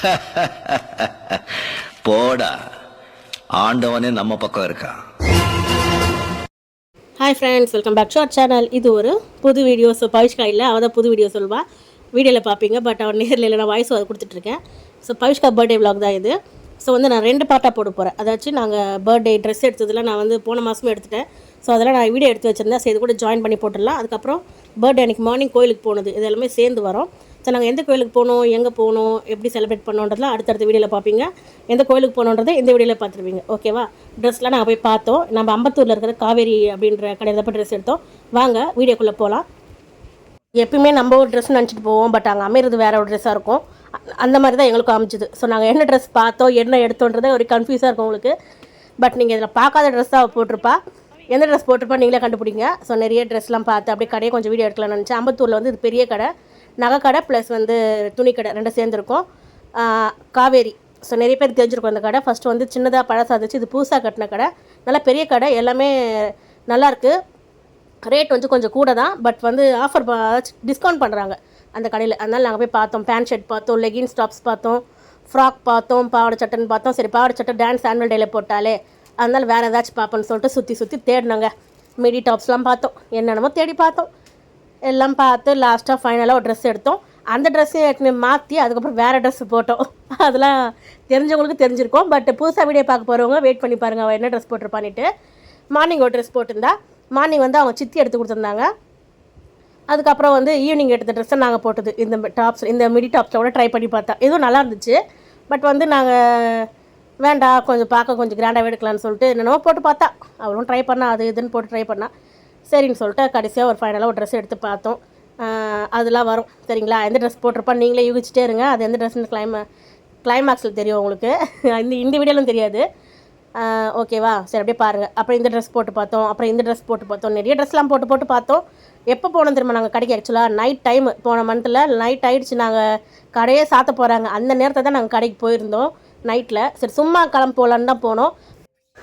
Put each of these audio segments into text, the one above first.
போடா. ஆண்டவனே நம்ம பக்கம் இருக்கான் hi friends welcome back to our channel இது ஒரு புது வீடியோ ஸோ பவிஷ்கா இல்லை அவள் தான் புது வீடியோ சொல்வா வீடியோவில் பார்ப்பீங்க பட் அவன் நேரில் இல்லை நான் வாய்ஸ் அதை கொடுத்துட்ருக்கேன். ஸோ பவிஷ்கா பர்த்டே விலாக் தான் இது. ஸோ வந்து நான் ரெண்டு பாட்டாக போட போகிறேன் அதாச்சும் நாங்கள் பர்த்டே ட்ரெஸ் எடுத்ததில் நான் வந்து போன மாதமும் எடுத்துட்டேன். ஸோ அதெல்லாம் நான் வீடியோ எடுத்து வச்சுருந்தேன். ஸோ இது கூட ஜாயின் பண்ணி போட்டுடலாம். அதுக்கப்புறம் பர்த்டே அன்றைக்கி மார்னிங் கோயிலுக்கு போனது. இது எல்லாமே சேர்ந்து வரோம். ஸோ நாங்கள் எந்த கோயிலுக்கு போகணும் எங்கே போகணும் எப்படி செலிப்ரேட் பண்ணோன்றதுலாம் அடுத்தடுத்த வீடியோவில் பார்ப்பீங்க. எந்த கோயிலுக்கு போகணுன்றதை இந்த வீடியோவில் பார்த்துருவீங்க ஓகேவா ட்ரெஸ்லாம் நாங்கள் போய் பார்த்தோம். நம்ம அம்பத்தூரில் இருக்கிற காவேரி அப்படின்ற கடையில் போய் ட்ரெஸ் எடுத்தோம். வாங்க வீடியோக்குள்ளே போகலாம். எப்பயுமே நம்ம ஒரு ட்ரெஸ் நினச்சிட்டு போவோம். பட் அங்கே அமையிறது வேற ஒரு ட்ரெஸ்ஸாக இருக்கும். அந்த மாதிரி தான் எங்களுக்கும் அமைஞ்சுது. ஸோ நாங்கள் என்ன ட்ரெஸ் பார்த்தோம் என்ன எடுத்தோன்றதே ஒரு கன்ஃபியூஸாக இருக்கும் உங்களுக்கு. பட் நீங்கள் இதில் பார்க்காத ட்ரெஸ் தான் போட்டிருப்பா. எந்த ட்ரெஸ் போட்டிருப்பா நீங்களே கண்டுபிடிங்க. ஸோ நிறைய ட்ரெஸ்லாம் பார்த்து அப்படியே கடையை கொஞ்சம் வீடியோ எடுக்கலாம்னு நினச்சேன். அம்பத்தூரில் வந்து இது பெரிய கடை. நகை கடை ப்ளஸ் வந்து துணிக்கடை ரெண்டும் சேர்ந்துருக்கோம். காவேரி. ஸோ நிறைய பேர் தெரிஞ்சிருக்கும் அந்த கடை. ஃபஸ்ட்டு வந்து சின்னதாக பழசாக இருந்துச்சு. இது புதுசாக கட்டின கடை. நல்லா பெரிய கடை. எல்லாமே நல்லாயிருக்கு ரேட் வந்து கொஞ்சம் கூட தான். பட் வந்து ஆஃபர் டிஸ்கவுண்ட் பண்ணுறாங்க அந்த கடையில். அதனால் நாங்கள் போய் பார்த்தோம். பேண்ட் ஷர்ட் பார்த்தோம் லெகின்ஸ் டாப்ஸ் பார்த்தோம் ஃப்ராக் பார்த்தோம் பாவாடை சட்டைன்னு பார்த்தோம். சரி பாவாடை சட்டை டான்ஸ் ஆனுவல் டேல போட்டாலே அதனால் வேறு ஏதாச்சும் பார்ப்போன்னு சொல்லிட்டு சுற்றி சுற்றி தேடினாங்க. மிடி டாப்ஸ்லாம் பார்த்தோம். என்னென்னமோ தேடி பார்த்தோம். எல்லாம் பார்த்து லாஸ்ட்டாக ஃபைனலாக ஒரு ட்ரெஸ் எடுத்தோம். அந்த ட்ரெஸ்ஸையும் ஏற்கனவே மாற்றி அதுக்கப்புறம் வேறு ட்ரெஸ் போட்டோம். அதெல்லாம் தெரிஞ்சவங்களுக்கு தெரிஞ்சிருக்கோம். பட் புதுசாக வீடியோ பார்க்க போகிறவங்க வெயிட் பண்ணி பாருங்கள் அவள் என்ன ட்ரெஸ் போட்டிருப்பான்ட்டு மார்னிங் ஒரு ட்ரெஸ் போட்டிருந்தா மார்னிங் வந்து அவங்க சித்தி எடுத்து கொடுத்துருந்தாங்க. அதுக்கப்புறம் வந்து ஈவினிங் எடுத்த ட்ரெஸ்ஸை நாங்கள் போட்டது. இந்த டாப்ஸ் இந்த மிடி டாப்ஸோட ட்ரை பண்ணி பார்த்தா. இதுவும் நல்லா இருந்துச்சு. பட் வந்து நாங்கள் வேண்டாம் கொஞ்சம் பார்க்க கொஞ்சம் கிராண்டாகவே எடுக்கலாம்னு சொல்லிட்டு என்னென்னமோ போட்டு பார்த்தா. அவளும் ட்ரை பண்ணா அது இதுன்னு போட்டு ட்ரை பண்ணா. சரின்னு சொல்லிட்டு கடைசியாக ஒரு ஃபைனலாக ஒரு ட்ரெஸ் எடுத்து பார்த்தோம். அதெல்லாம் வரும். சரிங்களா? எந்த ட்ரெஸ் போட்டிருப்பா நீங்களே யூகிச்சிட்டே இருங்க. அது எந்த ட்ரெஸ்னு கிளைம கிளைமேக்ஸில் தெரியும் உங்களுக்கு. இந்த இந்த வீடியோலும் தெரியாது. ஓகேவா சரி அப்படியே பாருங்கள் அப்புறம் இந்த ட்ரெஸ் போட்டு பார்த்தோம். அப்புறம் இந்த ட்ரெஸ் போட்டு பார்த்தோம். நிறைய ட்ரெஸ்லாம் போட்டு போட்டு பார்த்தோம். எப்போ போனோம் தெரியுமா? நாங்கள் கடைக்கு ஆக்சுவலாக நைட் டைம் போன மந்த்தில் நைட் ஆகிடுச்சு நாங்கள் கடையே சாத்த போகிறாங்க அந்த நேரத்தை தான் நாங்கள் கடைக்கு போயிருந்தோம். நைட்டில் சரி சும்மா கிளம்பு போகலான்னு தான் போனோம்.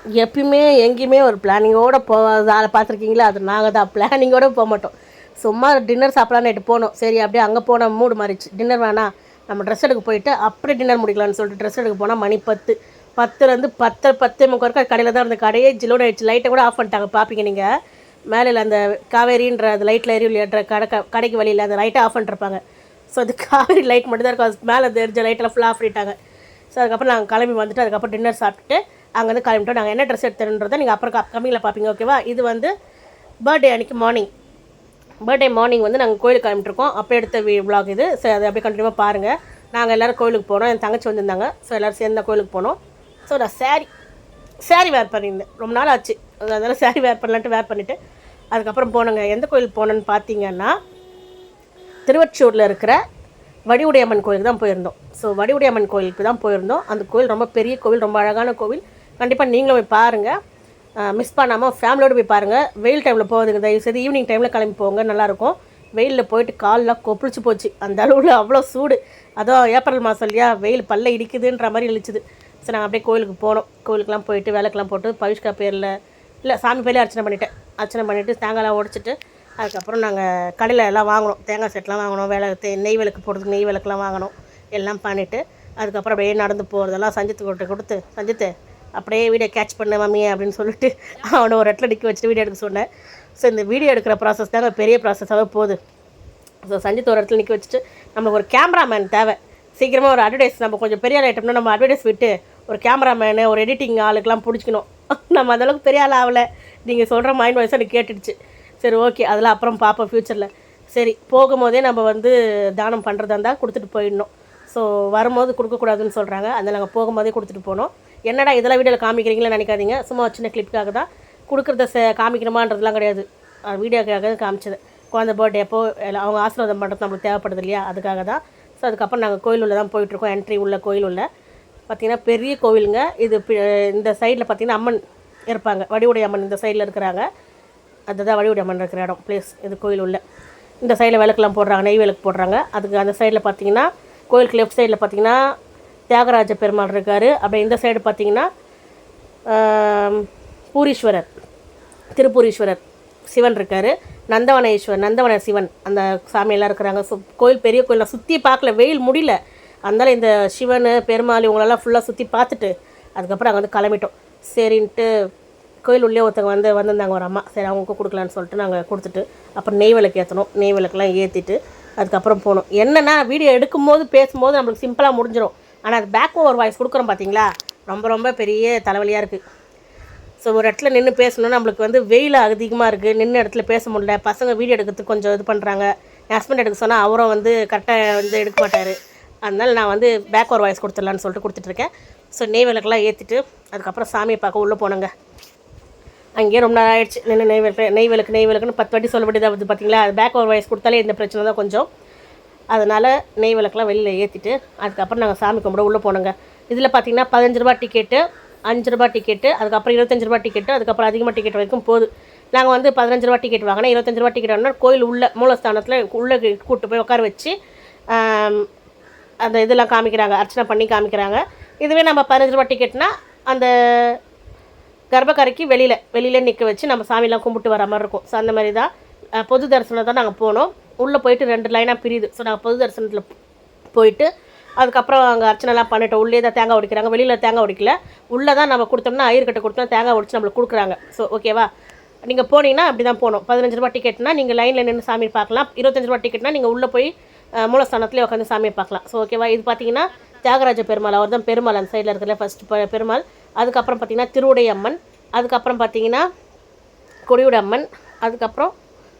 எப்பயுமே எங்கேயுமே ஒரு பிளானிங்கோடு போகாத ஆளை பார்த்துருக்கீங்களா? அது நாங்கள் தான். பிளானிங்கோடு போக மாட்டோம். சும்மா டின்னர் சாப்பிட்லான்னு நைட்டு போனோம். சரி அப்படியே அங்கே போன மூடு மாறிச்சு டின்னர் வேணாம் நம்ம ட்ரெஸ் எடுக்க போயிட்டு அப்படியே டின்னர் முடிக்கலாம்னு சொல்லிட்டு ட்ரெஸ் எடுக்க போனால் மணி பத்து. பத்துலேருந்து பத்து பத்து முக்கால் கடையில் தான் இருந்த கடையே ஜிலோடு ஆயிடுச்சு. லைட்டை கூட ஆஃப் பண்ணிட்டாங்க. பார்ப்பீங்க நீங்கள் மேலே அந்த காவேரின்ற அந்த லைட்டில் எரியுள்ள கடை க- கடைக்கு வழியில் அந்த லைட்டை ஆஃப் பண்ணிருப்பாங்க. ஸோ அது காவேரி லைட் மட்டும்தான் இருக்கும். அது மேலே தெரிஞ்ச லைட்டெல்லாம் ஃபுல்லாக ஆஃப் பண்ணிட்டாங்க. ஸோ அதுக்கப்புறம் நாங்கள் கிளம்பி வந்துட்டு அதுக்கப்புறம் டின்னர் சாப்பிட்டுட்டு அங்கேருந்து கிளம்பிட்டோம். நாங்கள் என்ன ட்ரெஸ் எடுத்துன்றதை நீங்கள் அப்புறம் கம்மியில் பார்ப்பீங்க ஓகேவா இது வந்து பர்த்டே அன்றைக்கி மார்னிங் பர்த்டே மார்னிங் வந்து நாங்கள் கோயிலுக்கு கிளம்பிட்டுருக்கோம். அப்போ எடுத்த வி இது. ஸோ அதை அப்படியே கண்டினியூவாக பாருங்கள் நாங்கள் எல்லோரும் கோயிலுக்கு போனோம். என் தங்கச்சி வந்திருந்தாங்க. ஸோ எல்லோரும் சேர்ந்து கோயிலுக்கு போனோம். ஸோ நான் saree சேரீ வேர் பண்ணியிருந்தேன். ரொம்ப நாள் ஆச்சு. அதனால் saree வேர் பண்ணலான்ட்டு வேர் பண்ணிவிட்டு அதுக்கப்புறம் போனோங்க. எந்த கோயிலுக்கு போனோன்னு பார்த்தீங்கன்னா திருவச்சூரில் இருக்கிற வடிவுடையம்மன் கோயிலுக்கு தான் போயிருந்தோம். ஸோ வடிவுடையம்மன் கோயிலுக்கு தான் போயிருந்தோம். அந்த கோயில் ரொம்ப பெரிய கோவில் ரொம்ப அழகான கோவில். கண்டிப்பாக நீங்களும் போய் பாருங்கள் மிஸ் பண்ணாமல் ஃபேமிலியோடு போய் பாருங்கள் வெயில் டைமில் போகுதுங்க. தயவுசெய்து ஈவினிங் டைமில் கிளம்பி போங்க. நல்லாயிருக்கும். வெயிலில் போயிட்டு கால்லாம் கொப்பிளிச்சு போச்சு. அந்த அளவில் அவ்வளோ சூடு. அதுவும் ஏப்ரல் மாதம் இல்லையா? வெயில் பல்ல இடிக்குதுன்ற மாதிரி இழிச்சுது. சரி நாங்கள் அப்படியே கோயிலுக்கு போனோம். கோயிலுக்குலாம் போயிட்டு விளக்கெல்லாம் போட்டு பவிஷ்கா பேரில் இல்லை சாமி பேரில் அர்ச்சனை பண்ணிட்டேன். அர்ச்சனை பண்ணிவிட்டு தேங்காய்லாம் உடச்சிட்டு அதுக்கப்புறம் நாங்கள் கடையில் எல்லாம் வாங்கினோம். தேங்காய் செட்லாம் வாங்கினோம். வேலை தே நெய் விளக்கு போடுறதுக்கு நெய் விளக்குலாம் வாங்கினோம். எல்லாம் பண்ணிவிட்டு அதுக்கப்புறம் அப்படியே நடந்து போகிறதெல்லாம் சஞ்சித்து கொடுத்து கொடுத்து சஞ்சித்து அப்படியே வீடியோ கேட்ச் பண்ண மம்மி அப்படின்னு சொல்லிட்டு அவனை ஒரு இடத்துல நிற்க வச்சுட்டு வீடியோ எடுக்க சொன்னேன். ஸோ இந்த வீடியோ எடுக்கிற ப்ராசஸ் தாங்க பெரிய ப்ராசஸாகவே போகுது. ஸோ சஞ்சித் ஒரு இடத்துல நிற்க வச்சுட்டு நம்மளுக்கு ஒரு கேமராமேன் தேவை. சீக்கிரமாக ஒரு அட்வர்டைஸ் நம்ம கொஞ்சம் பெரிய ஆள் ஐட்டம்னா நம்ம அட்வர்டைஸ் விட்டு ஒரு கேமராமேனு ஒரு எடிட்டிங் ஆளுக்கெல்லாம் பிடிச்சிக்கணும். நம்ம அந்தளவுக்கு பெரிய ஆள் ஆகலை. நீங்கள் சொல்கிற மைண்ட் வாய்ஸ் எனக்கு கேட்டுடுச்சு. சரி ஓகே அதெல்லாம் அப்புறம் பார்ப்போம் ஃப்யூச்சரில் சரி போகும்போதே நம்ம வந்து தானம் பண்ணுறதா இருந்தால் கொடுத்துட்டு போயிடணும். ஸோ வரும்போது கொடுக்கக்கூடாதுன்னு சொல்கிறாங்க அதனால் நாங்கள் போகும்போதே கொடுத்துட்டு போனோம். என்னடா இதெல்லாம் வீடியோவில் காமிக்கிறீங்களா நினைக்காதீங்க. சும்மா சின்ன கிளிப்புக்காக தான் கொடுக்குறத ச காமிக்கணுமான்றதுலாம் கிடையாது. வீடியோக்காக காமிச்சது. குழந்தை பர்த்டே அப்போ எல்லாம் அவங்க ஆசீர்வாதம் பண்ணுறது நம்மளுக்கு தேவைப்படுது இல்லையா? அதுக்காக தான். ஸோ அதுக்கப்புறம் நாங்கள் கோயில் உள்ள தான் போயிட்டுருக்கோம். என்ட்ரி உள்ள கோயில் உள்ள பார்த்திங்கன்னா பெரிய கோவிலுங்க. இது பி- இந்த சைடில் பார்த்திங்கன்னா அம்மன் இருப்பாங்க. வடிவுடை அம்மன் இந்த சைடில் இருக்கிறாங்க. அதுதான் வடிவுடை அம்மன் இருக்கிற இடம் பிளேஸ் இது கோயில் உள்ள. இந்த சைடில் விளக்குலாம் போடுறாங்க நெய் விளக்கு போடுறாங்க. அதுக்கு அந்த சைடில் பார்த்தீங்கன்னா கோயிலுக்கு லெஃப்ட் சைடில் பார்த்தீங்கன்னா தியாகராஜ பெருமாள் இருக்கார். அப்புறம் இந்த சைடு பார்த்தீங்கன்னா பூரீஸ்வரர் திருப்பூரீஸ்வரர் சிவன் இருக்கார். நந்தவனேஸ்வரர் நந்தவன சிவன் அந்த சாமியெல்லாம் இருக்கிறாங்க. சு கோயில் பெரிய கோயில் சுற்றி பார்க்கல வெயில் முடியல. அதனால இந்த சிவன் பெருமாள் இவங்களெல்லாம் ஃபுல்லாக சுற்றி பார்த்துட்டு அதுக்கப்புறம் அங்கே வந்து கிளம்பிட்டோம். சரின்ட்டு கோயில் உள்ளே ஒருத்தவங்க வந்து வந்திருந்தாங்க ஒரு அம்மா. சரி அவங்களுக்கு கொடுக்கலான்னு சொல்லிட்டு நாங்கள் கொடுத்துட்டு அப்புறம் நெய் விளக்கு ஏற்றணும் நெய் விளக்குலாம் ஏற்றிட்டு அதுக்கப்புறம் போனோம். என்னென்னா வீடியோ எடுக்கும்போது பேசும்போது நம்மளுக்கு சிம்பிளாக முடிஞ்சிடும் ஆனால் அது பேக் ஓவர் வாய்ஸ் கொடுக்குறோம் பார்த்தீங்களா ரொம்ப ரொம்ப பெரிய தலைவலியாக இருக்குது ஸோ ஒரு இடத்துல நின்று பேசணும்னா நம்மளுக்கு வந்து வெயில் அதிகமாக இருக்குது நின்று இடத்துல பேச முடியல. பசங்க வீடியோ எடுக்கிறதுக்கு கொஞ்சம் இது பண்ணுறாங்க என் ஹஸ்பண்ட் எடுக்க சொன்னால் அவரும் வந்து கரெக்டாக வந்து எடுக்க மாட்டார். அதனால் நான் வந்து பேக் ஒரு வாய்ஸ் கொடுத்துடலான்னு சொல்லிட்டு கொடுத்துட்ருக்கேன் ஸோ நெய் விளக்கெல்லாம் ஏற்றிட்டு அதுக்கப்புறம் சாமியை பார்க்க உள்ளே போனோங்க. அங்கேயே ரொம்ப நேரம் ஆயிடுச்சு. நின்று நெய் விளக்கு நெய் விளக்கு நெய் விளக்குன்னு பத்து வாட்டி சொல்ல வேண்டியதாக வந்து பார்த்தீங்களா அது பேக் ஒரு வாய்ஸ் கொடுத்தாலே இந்த பிரச்சனை தான் கொஞ்சம். அதனால் நெய் விளக்கெல்லாம் வெளியில் ஏற்றிட்டு அதுக்கப்புறம் நாங்கள் சாமி கும்பிட உள்ளே போனோங்க. இதில் பார்த்தீங்கன்னா பதினஞ்சு ரூபா டிக்கெட்டு அஞ்சு ரூபா டிக்கெட்டு அதுக்கப்புறம் இருபத்தஞ்சு ரூபா டிக்கெட்டு அதுக்கப்புறம் அதிகமாக டிக்கெட் வரைக்கும் போகுது. நாங்கள் வந்து பதினஞ்சு ரூபா டிக்கெட் வாங்கினா இருபத்தஞ்சு ரூபா டிக்கெட் வாங்கினா கோயில் உள்ள மூலஸ்தானத்தில் உள்ளே கூப்பிட்டு போய் உட்கார வச்சு அந்த இதெல்லாம் காமிக்கிறாங்க. அர்ச்சனை பண்ணி காமிக்கிறாங்க. இதுவே நம்ம பதினஞ்சு ரூபா டிக்கெட்னால் அந்த கர்ப்பக்கரைக்கு வெளியில் வெளியில் நிற்க வச்சு நம்ம சாமிலாம் கும்பிட்டு வர மாதிரி இருக்கும். ஸோ அந்த மாதிரி தான் பொது தரிசனம் தான் நாங்கள் போனோம். உள்ளே போயிட்டு ரெண்டு லைனாக பிரியுது. ஸோ நாங்கள் பொது தரிசனத்தில் போயிட்டு அதுக்கப்புறம் அங்கே அர்ச்சனைலாம் பண்ணிட்டோம். உள்ளே தான் தேங்காய் உடைக்கிறாங்க வெளியில் தேங்காய் உடைக்கல உள்ளே தான் நம்ம கொடுத்தோம்னா ஐயர்கிட்ட கொடுத்தோம்னா தேங்காய் உடைச்சு நம்மளுக்கு கொடுக்குறாங்க. ஸோ ஓகேவா நீங்கள் போனீங்கன்னா அப்படி தான் போகணும். பதினஞ்சு ரூபா டிக்கெட்னா நீங்கள் லைனில் நின்று சாமி பார்க்கலாம். இருபத்தஞ்சு ரூபா டிக்கெட்னா நீங்கள் உள்ளே போய் மூலஸ்தானத்துலேயே உட்காந்து சாமியை பார்க்கலாம். ஸோ ஓகேவா இது பார்த்தீங்கன்னா தியாகராஜ பெருமாள். அவர் தான் பெருமாள். அந்த சைடில் இருக்கிற ஃபர்ஸ்ட் பெருமாள். அதுக்கப்புறம் பார்த்தீங்கன்னா திருவுடை அம்மன் அதுக்கப்புறம் பார்த்தீங்கன்னா கொடியுடை அம்மன் அதுக்கப்புறம்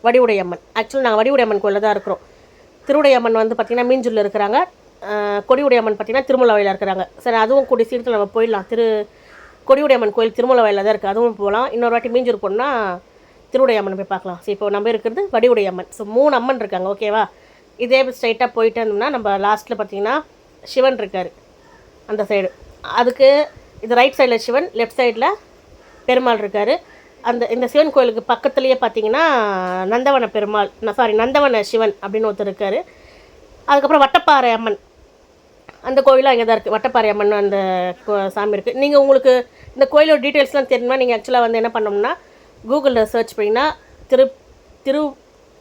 வடிவுடையம்மன். ஆக்சுவலி நாங்கள் வடிவுடையம்மன் கோயிலில் தான் இருக்கிறோம். திருவுடையம்மன் வந்து பார்த்திங்கன்னா மீஞ்சூரில் இருக்கிறாங்க. கொடியுடையம்மன் அம்மன் பார்த்திங்கன்னா திருமலவாயில் இருக்கிறாங்க. சரி அதுவும் கூடிய சீக்கிரத்தில் நம்ம போயிடலாம். திரு கொடியுடையம்மன் கோயில் திருமலவாயில் தான் இருக்குது அதுவும் போகலாம். இன்னொரு வாட்டி மீஞ்சூர் போனால் திருவுடையம்மன் போய் பார்க்கலாம். ஸோ இப்போ நம்ம இருக்கிறது வடிவுடையம்மன். ஸோ மூணு அம்மன் இருக்காங்க. ஓகேவா இதே ஸ்ட்ரைட்டாக போயிட்டு இருந்தோம்னா நம்ம லாஸ்ட்டில் பார்த்தீங்கன்னா சிவன் இருக்கார். அந்த சைடு அதுக்கு இது ரைட் சைடில் சிவன் லெஃப்ட் சைடில் பெருமாள் இருக்கார். அந்த இந்த சிவன் கோயிலுக்கு பக்கத்துலேயே பார்த்தீங்கன்னா நந்தவன பெருமாள் சாரி நந்தவன சிவன் அப்படின்னு ஒருத்தர் இருக்கார். அதுக்கப்புறம் வட்டப்பாறை அம்மன். அந்த கோயிலும் அங்கே தான் இருக்குது வட்டப்பாறை அம்மன் அந்த கோ- சாமி இருக்குது நீங்கள் உங்களுக்கு இந்த கோயிலோட டீட்டெயில்ஸ்லாம் தெரியணுமா நீங்கள் ஆக்சுவலாக வந்து என்ன பண்ணோம்னா கூகுளில் சர்ச் பண்ணிங்கன்னா திரு திரு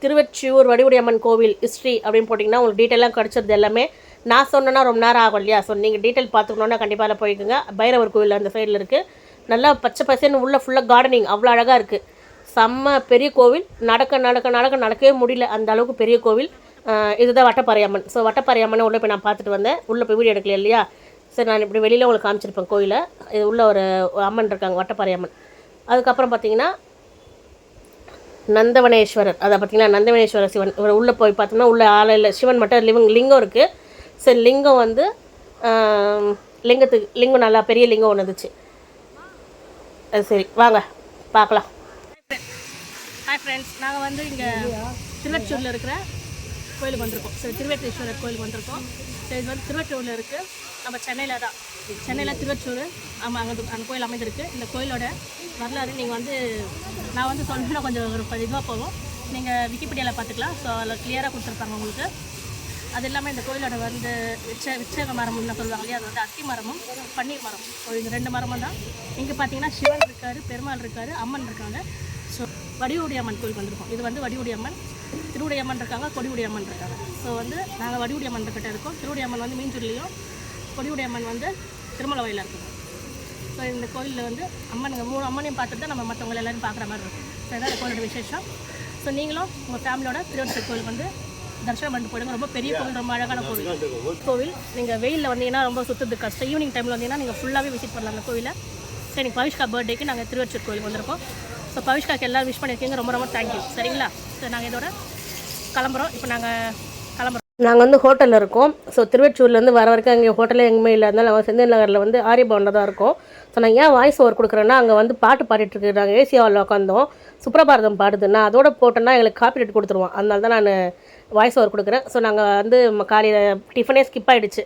திருவச்சியூர் வடிவுடை அம்மன் கோவில் ஹிஸ்ட்ரி அப்படின்னு போட்டிங்கன்னா உங்களுக்கு டீட்டெயிலாக கிடச்சிருது எல்லாமே. நான் சொன்னேன்னா ரொம்ப நேரம் ஆகும் இல்லையா? ஸோ நீங்கள் டீட்டெயில் பார்த்துக்கணுன்னா கண்டிப்பாக போய்க்குங்க. பைரவர் கோவில் அந்த சைடில் இருக்குது நல்லா பச்சை பசேன்னு உள்ள ஃபுல்லாக கார்டனிங் அவ்வளோ அழகாக இருக்குது செம்ம பெரிய கோவில். நடக்க நடக்க நடக்க நடக்கவே முடியல அந்த அளவுக்கு பெரிய கோவில். இதுதான் வட்டப்பாறை அம்மன் ஸோ வட்டப்பாறை அம்மனை உள்ளே போய் நான் பார்த்துட்டு வந்தேன். உள்ளே போய் வீடியோ எடுக்கல இல்லையா? சரி நான் இப்படி வெளியில் உங்களுக்கு காமிச்சிருப்பேன் கோயிலை. இது உள்ள ஒரு அம்மன் இருக்காங்க வட்டப்பாறை அம்மன் அதுக்கப்புறம் பார்த்தீங்கன்னா நந்தவனேஸ்வரர். அதை பார்த்தீங்கன்னா நந்தவனேஸ்வரர் சிவன். இவர் உள்ளே போய் பார்த்தோம்னா உள்ள ஆலையில் சிவன் மட்டும் லிவங் லிங்கம் இருக்குது சரி லிங்கம் வந்து லிங்கத்துக்கு லிங்கம் நல்லா பெரிய லிங்கம் ஒன்று இருந்துச்சு சரி வாங்க பார்க்கலாம். ஹாய் ஃப்ரெண்ட்ஸ் நாங்கள் வந்து இங்கே திருவெற்றூரில் இருக்கிற கோயிலுக்கு வந்திருக்கோம். சரி திருவெற்றீஸ்வரர் கோயிலுக்கு வந்திருக்கோம். சரி இது வந்து திருவெற்றூரில் இருக்குது நம்ம சென்னையில் தான். சென்னையில் திருவெற்றூர் ஆமாம் அங்கே அந்த கோயில் அமைந்திருக்கு. இந்த கோயிலோட வரலாறு நீங்கள் வந்து நான் வந்து சொல்லணும்னா கொஞ்சம் ஒரு இதுவாக போகும். நீங்கள் விக்கிபீடியாவில் பார்த்துக்கலாம். ஸோ அதில் கிளியராக கொடுத்துருப்பாங்க உங்களுக்கு. அது இல்லாமல் இந்த கோயிலோட வந்து விச்ச விச்சக மரம்னு சொல்லுவாங்க இல்லையா? அது வந்து அத்தி மரமும் பன்னீர் மரம். ஸோ இந்த ரெண்டு மரமும் தான். இங்கே பார்த்தீங்கன்னா சிவன் இருக்காரு பெருமாள் இருக்காரு அம்மன் இருக்காங்க. ஸோ வடிவுடைய அம்மன் கோயிலுக்கு வந்திருக்கோம். இது வந்து வடிவுடைய அம்மன் திருவுடைய அம்மன் இருக்காங்க கொடிவுடைய அம்மன் இருக்காங்க. ஸோ வந்து நாங்கள் வடிவுடைய அம்மன் கிட்ட இருக்கோம். திருவுடைய அம்மன் வந்து மீஞ்சூர்லேயும் கொடிவுடைய அம்மன் வந்து வயலில் இருக்கோம் ஸோ இந்த கோயிலில் வந்து அம்மனுங்க மூணு அம்மனையும் பார்த்துட்டு தான் நம்ம மற்றவங்க எல்லாரும் பார்க்குற மாதிரி இருக்கும். ஸோ இதான் கோயிலோட விசேஷம். ஸோ நீங்களும் உங்கள் ஃபேமிலியோட திருவண்ணாமலை கோயில் வந்து தரிசனம் பண்ணிட்டு போயிடுங்க. ரொம்ப பெரிய கோவில் ரொம்ப அழகான கோவில். கோவில் நீங்கள் வெயிலில் வந்தீங்கன்னா ரொம்ப சுற்றுறது கஷ்டம். ஈவினிங் டைமில் வந்தீங்கன்னா நீங்கள் ஃபுல்லாகவே விசிட் பண்ணலாம் அந்த கோவிலை. சரி நீங்கள் பவிஷ்கா பர்த்டேக்கு நாங்கள் திருவச்சூர் கோயிலுக்கு வந்திருக்கோம். ஸோ பவிஷ்காக்கு எல்லாரும் விஷ் பண்ணியிருக்கீங்க. ரொம்ப ரொம்ப தேங்க்யூ சரிங்களா? ஸோ நாங்கள் இதோட கிளம்புறோம். இப்போ நாங்கள் கிளம்புறோம். நாங்கள் வந்து ஹோட்டலில் இருக்கோம். ஸோ திருவெச்சூர்லேருந்து வர வரைக்கும் அங்கே ஹோட்டலே எங்கேயுமே இல்லை. அதனால நாங்கள் செந்தில் நகரில் வந்து ஆரியபவனில் தான் இருக்கோம். ஸோ நான் ஏன் வாய்ஸ் ஓவர் கொடுக்குறேன்னா அங்கே வந்து பாட்டு பாடிட்டு இருக்கு. நாங்கள் ஏசி ஹாலில் உட்காந்தோம் சுப்ரபாரதம் பாடுது நான் அதோட போட்டேன்னா எங்களுக்கு காப்பிரைட் கொடுத்துருவோம். அதனால தான் நான் வாய்ஸ் ஓவர் கொடுக்குறேன். ஸோ நாங்கள் வந்து காலையில் டிஃபனே ஸ்கிப் ஆகிடுச்சு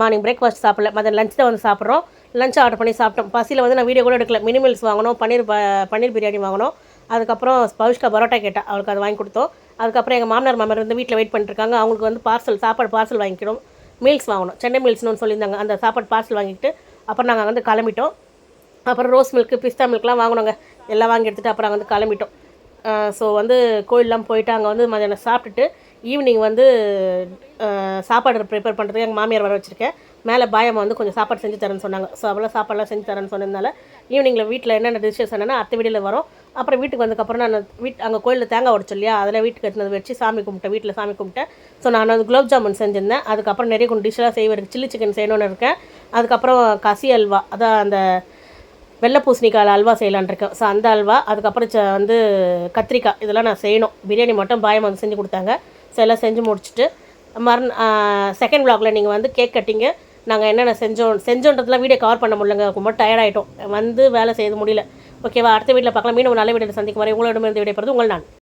மார்னிங் பிரேக்ஃபாஸ்ட் சாப்பிடல. மதியம் லஞ்ச் தான் வந்து சாப்பிட்றோம். லஞ்ச் ஆர்டர் பண்ணி சாப்பிட்டோம். பசியில் வந்து நான் வீடியோ கூட எடுக்கல. மினிமல்ஸ் வாங்கினோம் பன்னீர் பன்னீர் பிரியாணி வாங்கினோம் அதுக்கப்புறம் பவிஷ்கா பரோட்டா கேட்டால் அவளுக்கு அது வாங்கி கொடுத்தோம். அதுக்கப்புறம் எங்கள் மாமனார் மாமனார் வந்து வீட்டில் வெயிட் பண்ணிட்டுருக்காங்க அவங்களுக்கு வந்து பார்சல் சாப்பாடு பார்சல் வாங்கிக்கணும் மீல்ஸ் வாங்கணும். சென்னை மீல்ஸ்னு சொல்லியிருந்தாங்க. அந்த சாப்பாடு பார்சல் வாங்கிட்டு அப்புறம் நாங்கள் வந்து கிளம்பிட்டோம். அப்புறம் ரோஸ் மில்க்கு பிஸ்தா மில்க்லாம் வாங்கினோங்க. எல்லாம் வாங்கி எடுத்துகிட்டு அப்புறம் அங்கே வந்து கிளம்பிட்டோம். ஸோ வந்து கோயிலெலாம் போயிட்டு அங்கே வந்து மதியானம் சாப்பிட்டுட்டு ஈவினிங் வந்து சாப்பாடு ப்ரிப்பேர் பண்ணுறதுக்கு எங்கள் மாமியார் வர வச்சுருக்கேன். மேலே பாயம்மா வந்து கொஞ்சம் சாப்பாடு செஞ்சு தரேன்னு சொன்னாங்க. ஸோ அவ்வளோ சாப்பாடுலாம் செஞ்சு தரேன்னு சொன்னதுனால ஈவினிங்கில் வீட்டில் என்னென்ன டிஷ்ஷஸ் என்னென்னா அத்தை வீடியில் வரும். அப்புறம் வீட்டுக்கு வந்ததுக்கப்புறம் நான் வீட் அங்கே கோயிலில் தேங்காய் உடச்சு இல்லையா? அதில் வீட்டுக்கு எடுத்துனது வச்சு சாமி கும்பிட்டேன். வீட்டில் சாமி கும்பிட்டேன். ஸோ நான் வந்து குலோப் ஜாமுன் செஞ்சிருந்தேன். அதுக்கப்புறம் நிறைய கொஞ்சம் டிஷ்ஷெலாம் செய்வேன். சில்லி சிக்கன் செய்யணும்னு இருக்கேன். அதுக்கப்புறம் கசி அல்வா அதான் அந்த வெள்ளை பூசணிக்காய் அல்வா செய்யலான்னு இருக்கேன். ஸோ அந்த அல்வா அதுக்கப்புறம் ச- வந்து கத்திரிக்காய் இதெல்லாம் நான் செய்யணும். பிரியாணி மட்டும் பாயம் வந்து செஞ்சு கொடுத்தாங்க. ஸோ எல்லாம் செஞ்சு முடிச்சுட்டு மறு செகண்ட் vlogல நீங்கள் வந்து கேக் கட்டிங்க. நாங்கள் என்னென்ன செஞ்சோம் செஞ்சோன்றதுலாம் வீடியோ கவர் பண்ண முடியலங்க. ரொம்ப டயர்ட் ஆகிட்டோம் வந்து வேலை செய்ய முடியல. ஓகேவா அடுத்த வீட்டில் பார்க்கலாம். மீண்டும் ஒரு நல்ல வீடியோவில் சந்திக்கும் வரை உங்களிடமிருந்து விடைபெறுவது உங்கள் நான்.